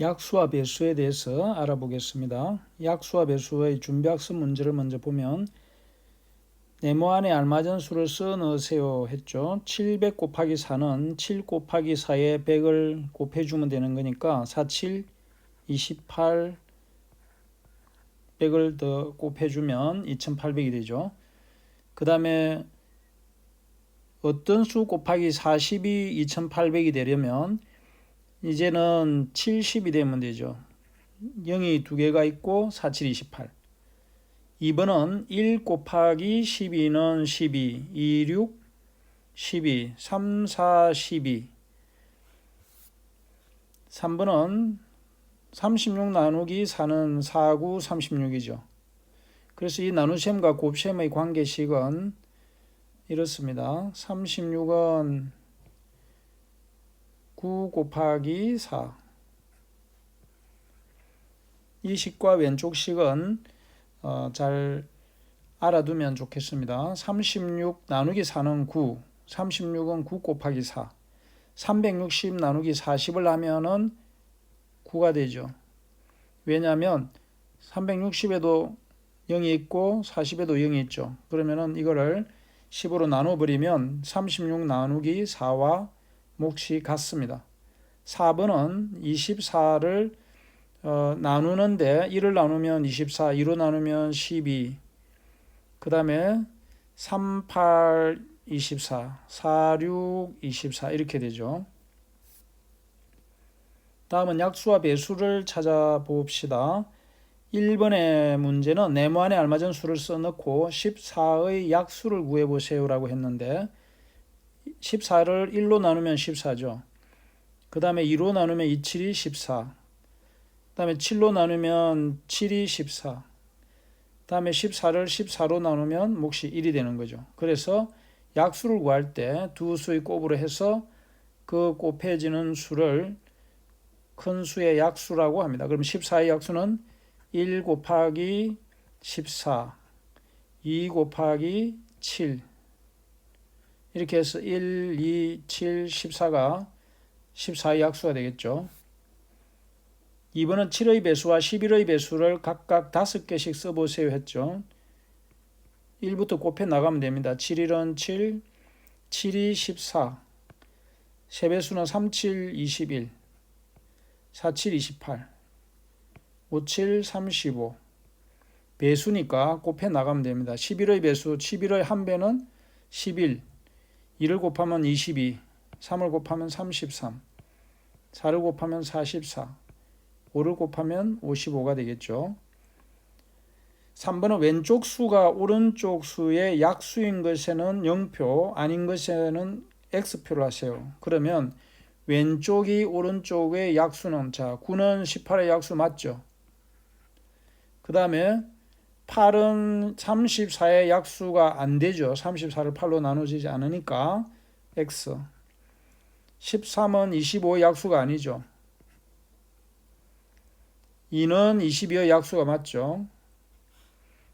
약수와 배수에 대해서 알아보겠습니다. 약수와 배수의 준비학습 문제를 먼저 보면 네모 안에 알맞은 수를 써 넣으세요 했죠. 700 곱하기 4는 7 곱하기 4에 100을 곱해주면 되는 거니까 47, 28, 100을 더 곱해주면 2800이 되죠. 그 다음에 어떤 수 곱하기 40이 2800이 되려면 이제는 70이 되면 되죠. 0이 두 개가 있고 47, 28. 2번은 1 곱하기 12는 12, 2, 6, 12, 3, 4, 12. 3번은 36 나누기 4는 4, 9, 36이죠. 그래서 이 나눗셈과 곱셈의 관계식은 이렇습니다. 36은 9 곱하기 4. 이 식과 왼쪽 식은 어, 잘 알아두면 좋겠습니다. 36 나누기 4는 9, 36은 9 곱하기 4. 360 나누기 40을 하면은 9가 되죠. 왜냐하면 360에도 0이 있고 40에도 0이 있죠. 그러면은 이거를 10으로 나눠버리면 36 나누기 4와 몫이 같습니다. 4번은 24를 어, 나누는데 1을 나누면 24, 2로 나누면 12. 그 다음에 3, 8, 24, 4, 6, 24 이렇게 되죠. 다음은 약수와 배수를 찾아봅시다. 1번의 문제는 네모 안에 알맞은 수를 써넣고 14의 약수를 구해보세요라고 했는데 14를 1로 나누면 14죠. 그 다음에 2로 나누면 2, 7이 14. 그 다음에 7로 나누면 7이 14. 그 다음에 14를 14로 나누면 몫이 1이 되는 거죠. 그래서 약수를 구할 때 두 수의 곱으로 해서 그 곱해지는 수를 큰 수의 약수라고 합니다. 그럼 14의 약수는 1 곱하기 14, 2 곱하기 7 이렇게 해서 1, 2, 7, 14가 14의 약수가 되겠죠. 2번은 7의 배수와 11의 배수를 각각 5개씩 써보세요 했죠. 1부터 곱해 나가면 됩니다. 7일은 7, 7이 14, 세배수는 3, 7, 21, 4, 7, 28, 5, 7, 35. 배수니까 곱해 나가면 됩니다. 11의 배수, 11의 한 배는 11, 2를 곱하면 22, 3을 곱하면 33, 4를 곱하면 44, 5를 곱하면 55가 되겠죠. 3번은 왼쪽 수가 오른쪽 수의 약수인 것에는 0표, 아닌 것에는 X표를 하세요. 그러면 왼쪽이 오른쪽의 약수는 자 9는 18의 약수 맞죠? 그 다음에 8은 34의 약수가 안 되죠. 34를 8로 나눠지지 않으니까 X. 13은 25의 약수가 아니죠. 2는 22의 약수가 맞죠.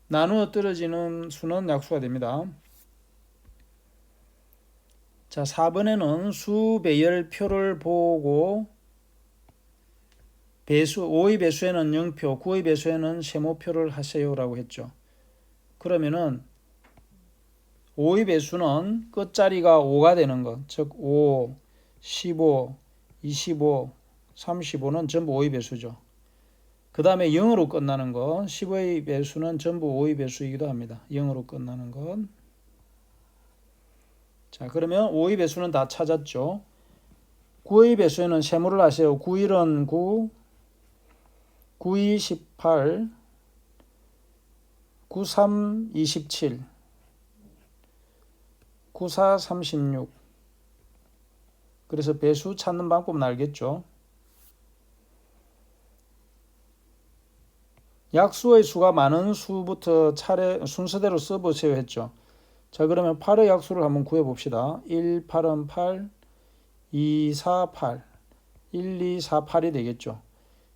나누어 떨어지는 수는 약수가 됩니다. 자, 4번에는 수 배열표를 보고 배수 5의 배수에는 0표, 9의 배수에는 세모표를 하세요라고 했죠. 그러면은 5의 배수는 끝자리가 5가 되는 것, 즉 5, 15, 25, 35는 전부 5의 배수죠. 그 다음에 0으로 끝나는 것, 10의 배수는 전부 5의 배수이기도 합니다. 0으로 끝나는 것. 자, 그러면 5의 배수는 다 찾았죠. 9의 배수에는 세모를 하세요. 9일은 9, 92 18, 93 27, 94 36. 그래서 배수 찾는 방법은 알겠죠? 약수의 수가 많은 수부터 차례 순서대로 써보세요 했죠. 자 그러면 8의 약수를 한번 구해봅시다. 1, 8은 8, 2, 4, 8, 1, 2, 4, 8이 되겠죠.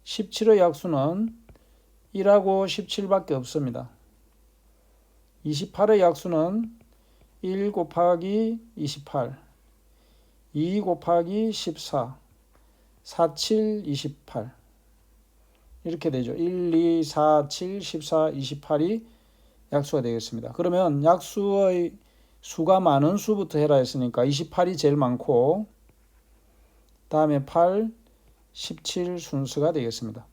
17의 약수는 1하고 17밖에 없습니다. 28의 약수는 1 곱하기 28, 2 곱하기 14, 4, 7, 28. 이렇게 되죠. 1, 2, 4, 7, 14, 28이 약수가 되겠습니다. 그러면 약수의 수가 많은 수부터 해라 했으니까 28이 제일 많고 다음에 8, 17 순서가 되겠습니다.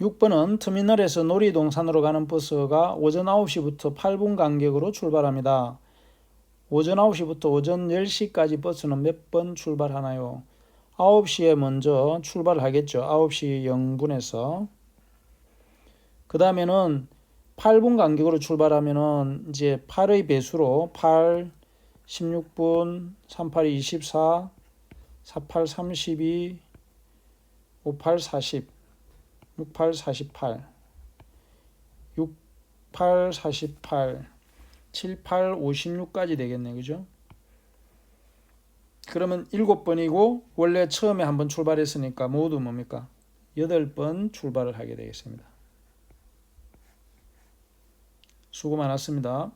6번은 터미널에서 놀이동산으로 가는 버스가 오전 9시부터 8분 간격으로 출발합니다. 오전 9시부터 오전 10시까지 버스는 몇 번 출발하나요? 9시에 먼저 출발하겠죠. 9시 0분에서. 그 다음에는 8분 간격으로 출발하면은 이제 8의 배수로 8, 16분, 38, 24, 48, 32, 58, 40, 68, 48, 68, 48, 78, 56까지 되겠네. 그죠? 그러면 7번이고 원래 처음에 한번 출발했으니까 모두 뭡니까? 8번 출발을 하게 되겠습니다. 수고 많았습니다.